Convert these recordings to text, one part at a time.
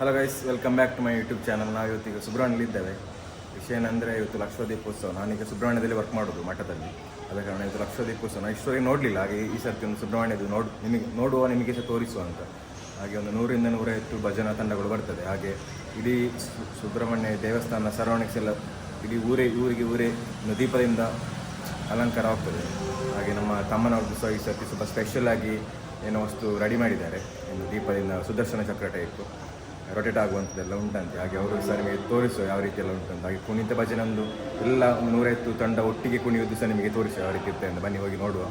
Hello guys welcome back to my YouTube channel ನಾವು ಇವತ್ತಿಗೆ ಸುಬ್ರಹ್ಮಣ್ಯಲ್ಲಿದ್ದೇವೆ ವಿಷಯ ಏನಂದರೆ ಇವತ್ತು ಲಕ್ಷ ದೀಪೋತ್ಸವ ನಾನೀಗ ಸುಬ್ರಹ್ಮಣ್ಯದಲ್ಲಿ ವರ್ಕ್ ಮಾಡೋದು ಮಠದಲ್ಲಿ. ಅದ ಕಾರಣ ಇವತ್ತು ಲಕ್ಷ ದೀಪೋತ್ಸವ ನಾನು ಇಷ್ಟೊರಿಗೆ ನೋಡಲಿಲ್ಲ. ಹಾಗೆ ಈ ಸರ್ತಿ ಒಂದು ಸುಬ್ರಹ್ಮಣ್ಯದು ನೋಡ್, ನಿಮಗೆ, ನೋಡುವ ನಿಮಗೆ ಸಹ ತೋರಿಸುವ ಅಂತ. ಹಾಗೆ ಒಂದು ನೂರಿಂದ ನೂರೈವತ್ತು ಭಜನಾ ತಂಡಗಳು ಬರ್ತದೆ. ಹಾಗೆ ಇಡೀ ಸುಬ್ರಹ್ಮಣ್ಯ ದೇವಸ್ಥಾನ ಸರೌಂಡಿಂಗ್ಸ್ ಎಲ್ಲ ಇಡೀ ಊರೇ, ಊರಿಗೆ ಊರೇ ದೀಪದಿಂದ ಅಲಂಕಾರವಾಗ್ತದೆ ಹಾಗೆ ನಮ್ಮ ತಮ್ಮನವ್ರದ್ದು ಸಹ ಈ ಸರ್ತಿ ಸ್ವಲ್ಪ ಸ್ಪೆಷಲ್ ಆಗಿ ಏನೋ ವಸ್ತು ರೆಡಿ ಮಾಡಿದ್ದಾರೆ. ಒಂದು ದೀಪದಿಂದ ಸುದರ್ಶನ ಚಕ್ರ ಟೈಪ್ ರೊಟೇಟ್ ಆಗುವಂಥದ್ದೆಲ್ಲ ಉಂಟಂತೆ. ಹಾಗೆ ಅವರು ಸಹ ನಿಮಗೆ ತೋರಿಸುವ ಯಾವ ರೀತಿ ಎಲ್ಲ ಉಂಟಂತ. ಹಾಗೆ ಕುಣಿತ ಭಜನಂದು ಎಲ್ಲ ನೂರೈತು ನೂರೈವತ್ತು ತಂಡ ಒಟ್ಟಿಗೆ ಕುಣಿಯುವುದು ಸಹ ನಿಮಗೆ ತೋರಿಸುವ ಯಾವ ರೀತಿ ಇರ್ತದೆ ಅಂತ ಬನ್ನಿ ಹೋಗಿ ನೋಡುವ.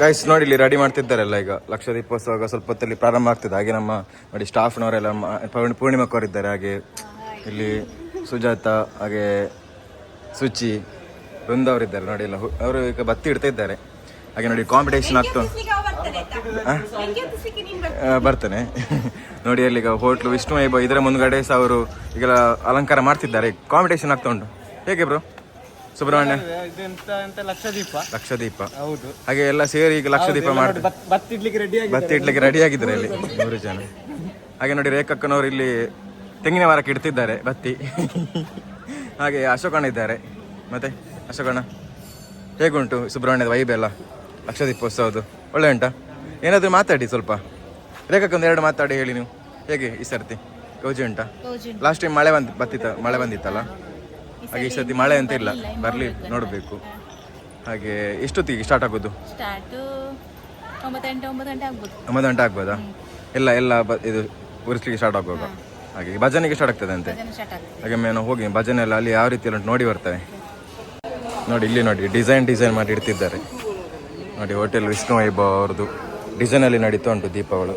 ಗೈಸ್ ನೋಡಿ ಇಲ್ಲಿ ರೆಡಿ ಮಾಡ್ತಿದ್ದಾರೆಲ್ಲ ಈಗ. ಲಕ್ಷ ದೀಪೋತ್ಸವ ಸ್ವಲ್ಪ ಹೊತ್ತಲ್ಲಿ ಪ್ರಾರಂಭ ಆಗ್ತದೆ. ಹಾಗೆ ನಮ್ಮ ನೋಡಿ ಸ್ಟಾಫ್ನವರೆಲ್ಲ ಪೂರ್ಣಿಮಕ್ಕವರಿದ್ದಾರೆ ಹಾಗೆ ಇಲ್ಲಿ ಸುಜಾತ ಹಾಗೆ ಸುಚಿ ವೃಂದ ಅವರಿದ್ದಾರೆ ನೋಡಿ ಎಲ್ಲ ಅವರು ಈಗ ಬತ್ತಿ ಇಡ್ತಾ ಇದ್ದಾರೆ. ಹಾಗೆ ನೋಡಿ ಕಾಂಪಿಟೇಷನ್ ಆಗ್ತಾ ಬರ್ತೇನೆ. ನೋಡಿ ಅಲ್ಲಿ ಈಗ ಹೋಟ್ಲು ವಿಷ್ಣು ವೈಭವ ಇದರ ಮುಂದ್ಗಡೆ ಸಹ ಅವರು ಈಗ ಅಲಂಕಾರ ಮಾಡ್ತಿದ್ದಾರೆ. ಕಾಂಪಿಟೇಷನ್ ಆಗ್ತಾ ಉಂಟು. ಹೇಗೆ ಬ್ರೋ ಸುಬ್ರಹ್ಮಣ್ಯ. ಲಕ್ಷದೀಪ. ಲಕ್ಷದೀಪ. ಹೌದು. ಹಾಗೆ ಎಲ್ಲ ಸೇರಿ ಈಗ ಲಕ್ಷದೀಪ ಮಾಡಿ ಬತ್ತಿ ಇಡ್ಲಿಕ್ಕೆ ರೆಡಿ ಆಗಿದ್ದಾರೆ. ಇಲ್ಲಿ ಮೂರು ಜನ. ಹಾಗೆ ನೋಡಿ ರೇಖಕ್ಕನವರು ಇಲ್ಲಿ ತೆಂಗಿನ ಮರಕ್ಕೆ ಇಡ್ತಿದ್ದಾರೆ ಬತ್ತಿ. ಹಾಗೆ ಅಶೋಕಣ್ಣ ಇದ್ದಾರೆ. ಮತ್ತೆ ಅಶೋಕಣ್ಣ ಹೇಗುಂಟು ಸುಬ್ರಹ್ಮಣ್ಯದ ವೈಬೆಲ್ಲ ಎಲ್ಲ? ಲಕ್ಷ ದೀಪೋತ್ಸವದ್ದು ಒಳ್ಳೆ ಉಂಟಾ? ಏನಾದರೂ ಮಾತಾಡಿ ಸ್ವಲ್ಪ. ರೇಖಕ್ಕೊಂದು ಎರಡು ಮಾತಾಡಿ ಹೇಳಿ ನೀವು. ಹೇಗೆ ಈ ಸರ್ತಿ? ಗೌಜಿ ಉಂಟಾ? ಲಾಸ್ಟ್ ಟೈಮ್ ಮಳೆ ಬಂದ್ ಬತ್ತಿತ್ತ ಮಳೆ ಬಂದಿತ್ತಲ್ಲ? ಹಾಗೆ ಈ ಸರ್ತಿ ಮಳೆ ಅಂತ ಇಲ್ಲ. ಬರಲಿ ನೋಡಬೇಕು. ಹಾಗೆ ಎಷ್ಟೊತ್ತಿಗೆ ಸ್ಟಾರ್ಟ್ ಆಗೋದು? ಒಂಬತ್ತು ಗಂಟೆ ಆಗ್ಬೋದು. ಎಲ್ಲ ಎಲ್ಲ ಇದು ಉರಿಸ್ಲಿಕ್ಕೆ ಸ್ಟಾರ್ಟ್ ಆಗುವಾಗ? ಹಾಗೆ ಭಜನೆಗೆ ಸ್ಟಾರ್ಟ್ ಆಗ್ತದೆ ಅಂತೆ. ಹಾಗೆ ನಾನು ಹೋಗಿ ಭಜನೆ ಎಲ್ಲ ಅಲ್ಲಿ ಯಾವ ರೀತಿ ನೋಡಿ ಬರ್ತವೆ ನೋಡಿ ಇಲ್ಲಿ ನೋಡಿ ಡಿಸೈನ್ ಡಿಸೈನ್ ಮಾಡಿ ಇಡ್ತಿದ್ದಾರೆ. ನೋಡಿ ಹೋಟೆಲ್ ವಿಷ್ಣು ವೈಭವ ಅವ್ರದ್ದು. ಡಿಸೈನಲ್ಲಿ ನಡೀತಾ ಉಂಟು ದೀಪಗಳು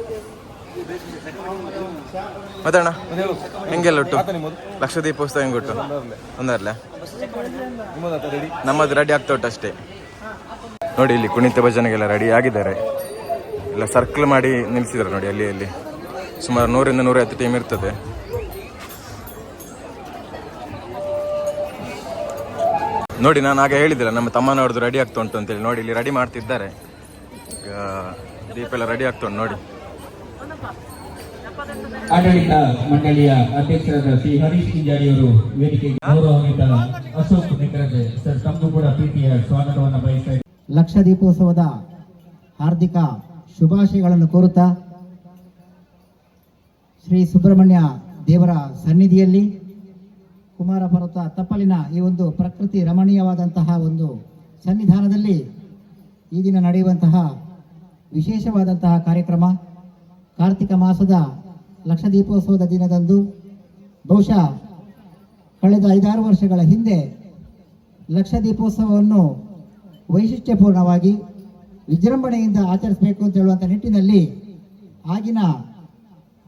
ಮತ್ತಣ್ಣ ಹೆಂಗೆಲ್ಲ ಉಂಟು? ಲಕ್ಷ ದೀಪೋತ್ಸವ ಹೆಂಗೆ ಉಂಟು? ಒಂದರ್ಲೆ. ನಮ್ಮದು ರೆಡಿ ಆಗ್ತಾ ಉಂಟು ಅಷ್ಟೇ. ನೋಡಿ, ಇಲ್ಲಿ ಕುಣಿತ ಭಜನೆಗೆಲ್ಲ ರೆಡಿ ಆಗಿದ್ದಾರೆ. ಎಲ್ಲ ಸರ್ಕಲ್ ಮಾಡಿ ನಿಲ್ಲಿಸಿದ್ದಾರೆ ನೋಡಿ, ಅಲ್ಲಿ ಅಲ್ಲಿ. ಸುಮಾರು ನೂರಿಂದ ನೂರೈವತ್ತು ಟೀಮ್ ಇರ್ತದೆ. ನೋಡಿ, ನಾನು ಆಗ ಹೇಳಿದ್ದಿಲ್ಲ, ನಮ್ಮ ತಮ್ಮನವ್ರದ್ದು ರೆಡಿ ಆಗ್ತಾ ಉಂಟು ಅಂತೇಳಿ. ನೋಡಿ, ಇಲ್ಲಿ ರೆಡಿ ಮಾಡ್ತಿದ್ದಾರೆ. ದೀಪ ಎಲ್ಲ ರೆಡಿ ಆಗ್ತಾ ಉಂಟು ನೋಡಿ ಆಡಳಿತ ಮಂಡಳಿಯ ಅಧ್ಯಕ್ಷರಾದ ಶ್ರೀ ಹರೀಶ್ ಕಿಂಜಾರಿಯವರು ವೇದಿಕೆಗೆ ಗೌರವಾನ್ವಿತ ಅಶೋಕ್ ನಿಗ್ರಜೆ ಸರ್ ತಮ್ಮದು ಕೂಡ ಪ್ರೀತಿಯ ಸ್ವಾಗತವನ್ನು ಬಯಸ್ತಾ. ಲಕ್ಷ ದೀಪೋತ್ಸವದ ಹಾರ್ದಿಕ ಶುಭಾಶಯಗಳನ್ನು ಕೋರುತ್ತಾ ಶ್ರೀ ಸುಬ್ರಹ್ಮಣ್ಯ ದೇವರ ಸನ್ನಿಧಿಯಲ್ಲಿ ಕುಮಾರ ಪರ್ವತ ತಪ್ಪಲಿನ ಈ ಒಂದು ಪ್ರಕೃತಿ ರಮಣೀಯವಾದಂತಹ ಒಂದು ಸನ್ನಿಧಾನದಲ್ಲಿ ಈ ದಿನ ನಡೆಯುವಂತಹ ವಿಶೇಷವಾದಂತಹ ಕಾರ್ಯಕ್ರಮ. ಕಾರ್ತಿಕ ಮಾಸದ ಲಕ್ಷ ದೀಪೋತ್ಸವದ ದಿನದಂದು ಬಹುಶಃ ಕಳೆದ ಐದಾರು ವರ್ಷಗಳ ಹಿಂದೆ ಲಕ್ಷ ದೀಪೋತ್ಸವವನ್ನು ವೈಶಿಷ್ಟ್ಯಪೂರ್ಣವಾಗಿ ವಿಜೃಂಭಣೆಯಿಂದ ಆಚರಿಸಬೇಕು ಅಂತ ಹೇಳುವಂಥ ನಿಟ್ಟಿನಲ್ಲಿ ಆಗಿನ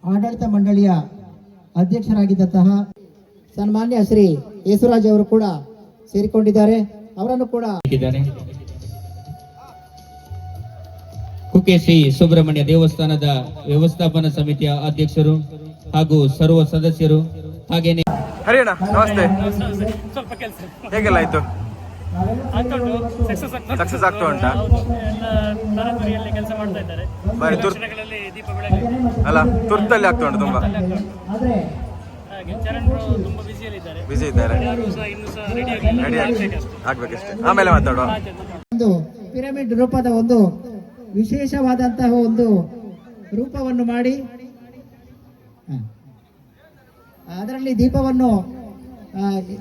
ಆಡಳಿತ ಮಂಡಳಿಯ ಅಧ್ಯಕ್ಷರಾಗಿದ್ದಂತಹ ಸನ್ಮಾನ್ಯ ಶ್ರೀ ಯೇಸುರಾಜ್ ಅವರು ಕೂಡ ಸೇರಿಕೊಂಡಿದ್ದಾರೆ. ಅವರನ್ನು ಕೂಡ ಕುಕ್ಕೆ ಶ್ರೀ ಸುಬ್ರಹ್ಮಣ್ಯ ದೇವಸ್ಥಾನದ ವ್ಯವಸ್ಥಾಪನಾ ಸಮಿತಿಯ ಅಧ್ಯಕ್ಷರು ಹಾಗೂ ಸರ್ವ ಸದಸ್ಯರು ಹಾಗೇನೆ ಹರಿಯಣ್ಣ ನಮಸ್ತೆ. ಸ್ವಲ್ಪ ಕೆಲಸ ಹೇಗೆಲ್ಲ ಆಯ್ತು ಸಕ್ಸಸ್ ಆಗ್ತಾ ಉಂಟಾ. ಕೆಲಸ ಮಾಡ್ತಾ ಇದ್ದಾರೆ ಬಾರಿ ತುರ್ ದೀಪ ಬೆಳಗ್ಗೆ ಅಲ್ಲ ತುರ್ತಲ್ಲಿ ಆಗ್ತಾ ಉಂಟು ತುಂಬಾ. ಹಾಗೆ ಚರಣ್ ಬ್ರೋ ತುಂಬಾ ಬ್ಯುಸಿಯಲ್ಲಿ ಇದ್ದಾರೆ. ಬಿಸಿ ಇದ್ದಾರೆ ರೆಡಿ ಆಗ್ಬೇಕಷ್ಟೇ. ಆಮೇಲೆ ಮಾತಾಡುವ. ಒಂದು ಪಿರಮಿಡ್ ರೂಪದ ಒಂದು ವಿಶೇಷವಾದಂತಹ ಒಂದು ರೂಪವನ್ನು ಮಾಡಿ. ಅದರಲ್ಲಿ ದೀಪವನ್ನು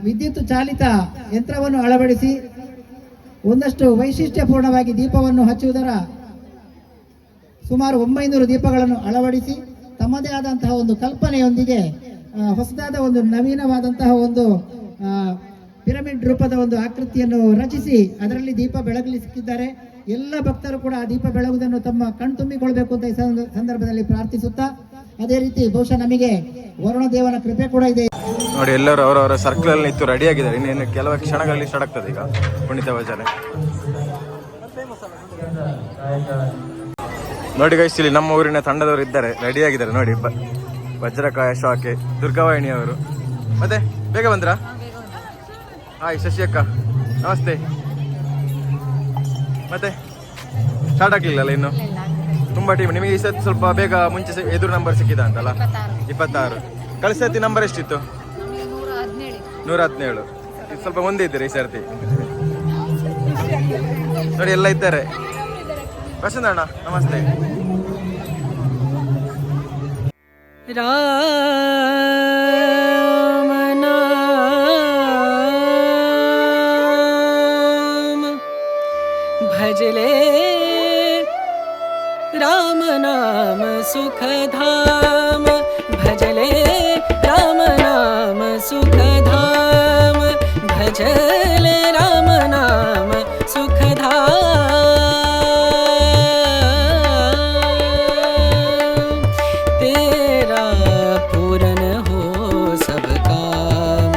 ವಿದ್ಯುತ್ ಚಾಲಿತ ಯಂತ್ರವನ್ನು ಅಳವಡಿಸಿ ಒಂದಷ್ಟು ವೈಶಿಷ್ಟ್ಯಪೂರ್ಣವಾಗಿ ದೀಪವನ್ನು ಹಚ್ಚುವುದರ ಸುಮಾರು ಒಂಬೈನೂರು ದೀಪಗಳನ್ನು ಅಳವಡಿಸಿ ತಮ್ಮದೇ ಆದಂತಹ ಒಂದು ಕಲ್ಪನೆಯೊಂದಿಗೆ ಹೊಸದಾದ ಒಂದು ನವೀನವಾದಂತಹ ಒಂದು ಪಿರಮಿಡ್ ರೂಪದ ಒಂದು ಆಕೃತಿಯನ್ನು ರಚಿಸಿ ಅದರಲ್ಲಿ ದೀಪ ಬೆಳಗಲಿಸಿದ್ದಾರೆ ಎಲ್ಲ ಭಕ್ತರು ಕೂಡ ಆ ದೀಪ ಬೆಳಗುವುದನ್ನು ತಮ್ಮ ಕಣ್ತುಂಬಿಕೊಳ್ಬೇಕು ಅಂತ ಈ ಸಂದರ್ಭದಲ್ಲಿ ಪ್ರಾರ್ಥಿಸುತ್ತಾ ಅದೇ ರೀತಿ ಬಹುಶಃ ನಮಗೆ ವರುಣ ದೇವನ ಕೃಪೆ ಕೂಡ ಇದೆ. ನೋಡಿ ಎಲ್ಲರೂ ಅವರವರ ಸರ್ಕಲ್ ಅಲ್ಲಿ ನಿಂತು ರೆಡಿ ಆಗಿದ್ದಾರೆ. ಇನ್ನೇನು ಕೆಲವು ಕ್ಷಣಗಳಲ್ಲಿ ಸ್ಟಾರ್ಟ್ ಆಗ್ತದೆ ಈಗ ಪುಣಿತ ಭಜನೆ. ನೋಡಿ ಗೈಸ್ ಇಲ್ಲಿ ನಮ್ಮ ಊರಿನ ತಂಡದವರು ಇದ್ದಾರೆ. ರೆಡಿ ಆಗಿದ್ದಾರೆ. ನೋಡಿ ವಜ್ರಕಾಯ ಶಾಖೆ ದುರ್ಗಾವಾಹಿಣಿ ಅವರು. ಮತ್ತೆ ಬೇಗ ಬಂದ್ರಾ? ಹಾಯ್ ಶಶಿ ಅಕ್ಕ ನಮಸ್ತೆ. ಮತ್ತೆ ಸ್ಟಾರ್ಟ್ ಆಗ್ಲಿಲ್ಲಲ್ಲ ಇನ್ನು? ತುಂಬಾ ಟೀಮ್ ನಿಮಗೆ ಈ ಸತಿ ಸ್ವಲ್ಪ ಬೇಗ ಮುಂಚೆ ಎದುರು ನಂಬರ್ ಸಿಕ್ಕಿದ ಅಂತಲ್ಲ? ಇಪ್ಪತ್ತಾರು. ಕಳಿಸ ನಂಬರ್ ಎಷ್ಟಿತ್ತು? ನೂರ ಹದಿನೇಳು. ಇದು ಸ್ವಲ್ಪ ಮುಂದೆ ಇದ್ದೀರಿ ಈ ಸರ್ತಿ? ನೋಡಿ ಎಲ್ಲ ಇದ್ದಾರೆ. ಪ್ರಸನ್ನ ಅಣ್ಣ ನಮಸ್ತೆ. राम नाम सुखधाम। भजले राम नाम सुखधाम। भजले राम नाम सुखधाम। तेरा पूरन हो सब काम।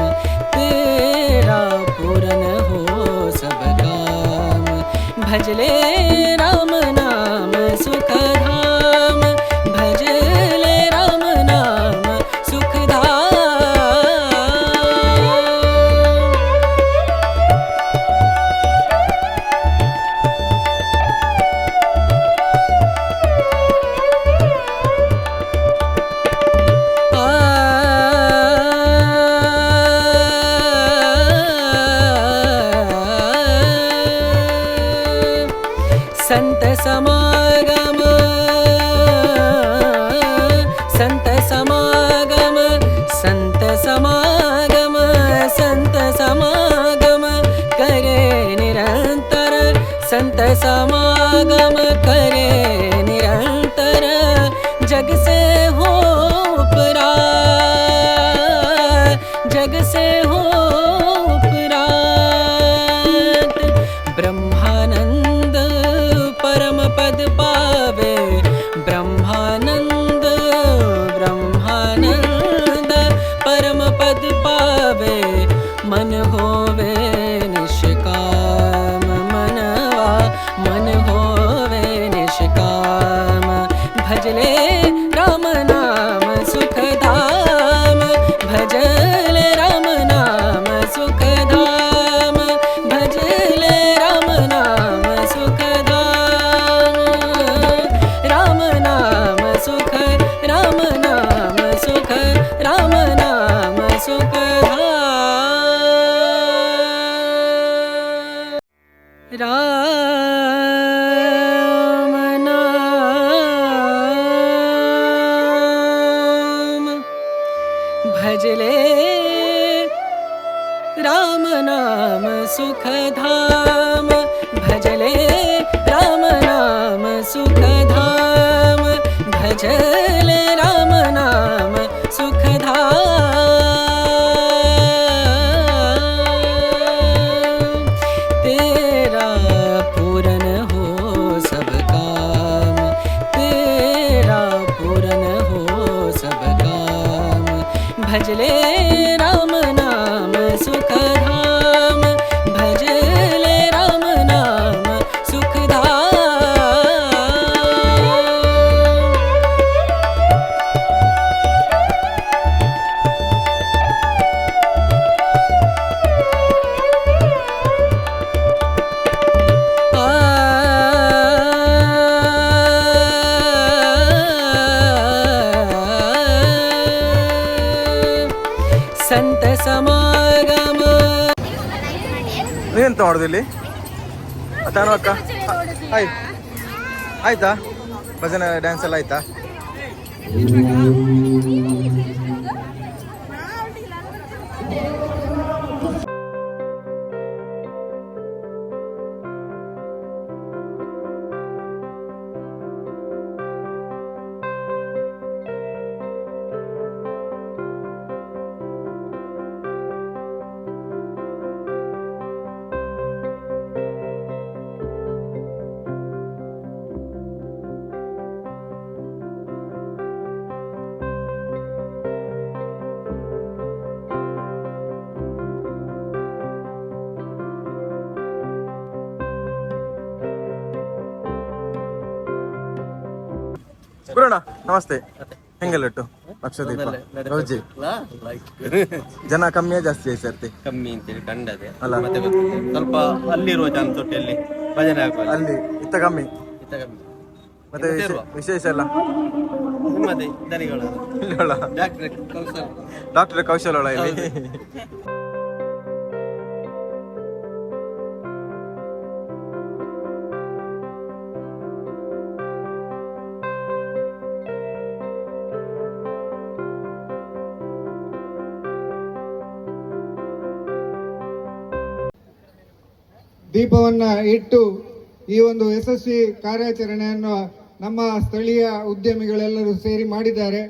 तेरा पूरन हो सब काम। भजले राम नाम सुखधाम हो उपरा जग से हो ब्रह्मानंद पावे, ब्रह्मानंद ब्रह्मानंद पावे। मन होवे मनवा, मन होवे भजले Ram. ತಾನು ಅಕ್ಕ? ಹಾಯ್ ಆಯ್ತಾ. ಭಜನೆ ಡ್ಯಾನ್ಸ್ ಎಲ್ಲ ಆಯ್ತಾ? ಗುರುಣ ನಮಸ್ತೆ. ಹೆಂಗಲ್ಲಟ್ಟು ಲಕ್ಷದೀಪ ರೋಜಿ ಜನ ಕಮ್ಮಿಯೇ ಜಾಸ್ತಿ ಆಯ್ತು ಸರ್ತಿ. ಕಮ್ಮಿ ಅಂತೇಳಿ ಕಂಡದೆ ಅಲ್ಲ. ಮತ್ತೆ ಗೊತ್ತಿಲ್ಲ. ಸ್ವಲ್ಪ ಅಲ್ಲಿರುವ ಚಾನ್ಸ್ ಒಟ್ಟಲ್ಲಿ ಭಜನೆ ಹಾಕುವ ಅಲ್ಲಿ ಇತ್ತ ಕಮ್ಮಿ. ಇತ್ತ ಕಮ್ಮಿ. ಮತ್ತೆ ವಿಶೇ- ವಿಶೇಷ ಎಲ್ಲ? ನಿಮ್ಮದೇ ದನಿಗಳ ಡಾಕ್ಟರ್ ಕೌಶಲ್. ಡಾಕ್ಟರ್ ಕೌಶಲ್ ಒಳ ಇಲ್ಲಿ ದೀಪವನ್ನ ಇಟ್ಟು ಈ ಒಂದು ಯಶಸ್ವಿ ಕಾರ್ಯಾಚರಣೆಯನ್ನು ನಮ್ಮ ಸ್ಥಳೀಯ ಉದ್ಯಮಿಗಳೆಲ್ಲರೂ ಸೇರಿ ಮಾಡಿದ್ದಾರೆ.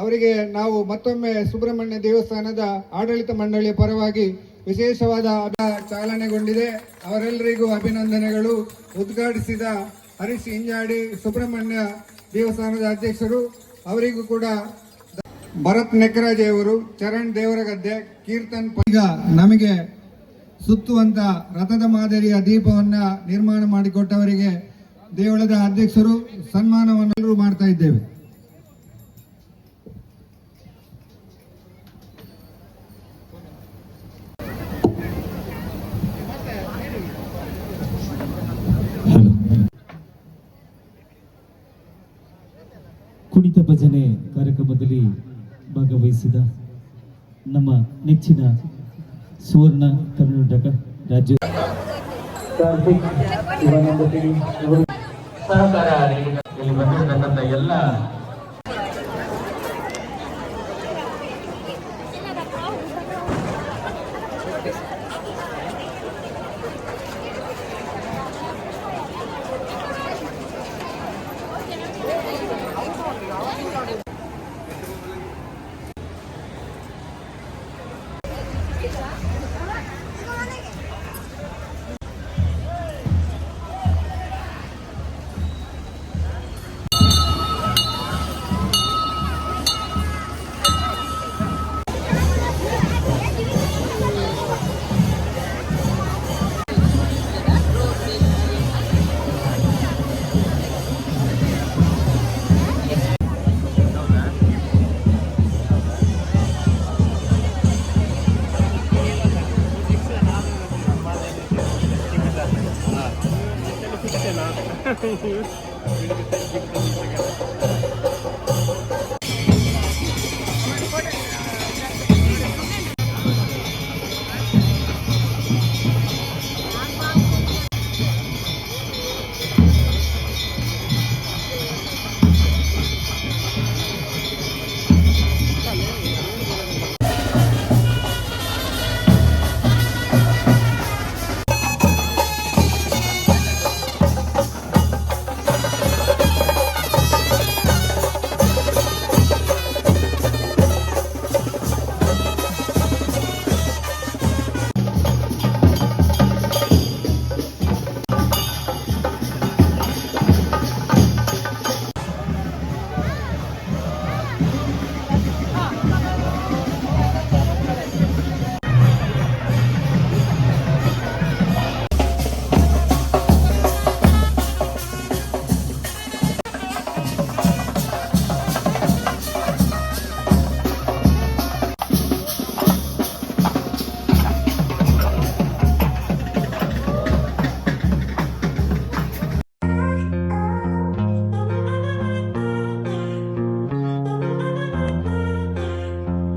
ಅವರಿಗೆ ನಾವು ಮತ್ತೊಮ್ಮೆ ಸುಬ್ರಹ್ಮಣ್ಯ ದೇವಸ್ಥಾನದ ಆಡಳಿತ ಮಂಡಳಿಯ ಪರವಾಗಿ ವಿಶೇಷವಾದ ಚಾಲನೆಗೊಂಡಿದೆ. ಅವರೆಲ್ಲರಿಗೂ ಅಭಿನಂದನೆಗಳು. ಉದ್ಘಾಟಿಸಿದ ಹರೀಶ್ ಇಂಜಾಡಿ, ಸುಬ್ರಹ್ಮಣ್ಯ ದೇವಸ್ಥಾನದ ಅಧ್ಯಕ್ಷರು, ಅವರಿಗೂ ಕೂಡ ಭರತ್ ನೆಕ್ರಾಜೆ ಅವರು ಚರಣ್ ದೇವರಗದ್ದೆ, ಕೀರ್ತನ್ ಈಗ ನಮಗೆ ಸುತ್ತುವಂತ ರಥದ ಮಾದರಿಯ ದೀಪವನ್ನ ನಿರ್ಮಾಣ ಮಾಡಿಕೊಟ್ಟವರಿಗೆ ದೇವಳದ ಅಧ್ಯಕ್ಷರು ಸನ್ಮಾನವನ್ನೆಲ್ಲರೂ ಮಾಡ್ತಾ ಇದ್ದೇವೆ. ಕುಣಿತ ಭಜನೆ ಕಾರ್ಯಕ್ರಮದಲ್ಲಿ ಭಾಗವಹಿಸಿದ ನಮ್ಮ ನೆಚ್ಚಿನ ಸುವರ್ಣ ಕರ್ನಾಟಕ ರಾಜ್ಯ. ಸಹಕಾರ ಇಲ್ಲಿ ಬಂದಿರತಕ್ಕಂಥ ಎಲ್ಲ Cheers.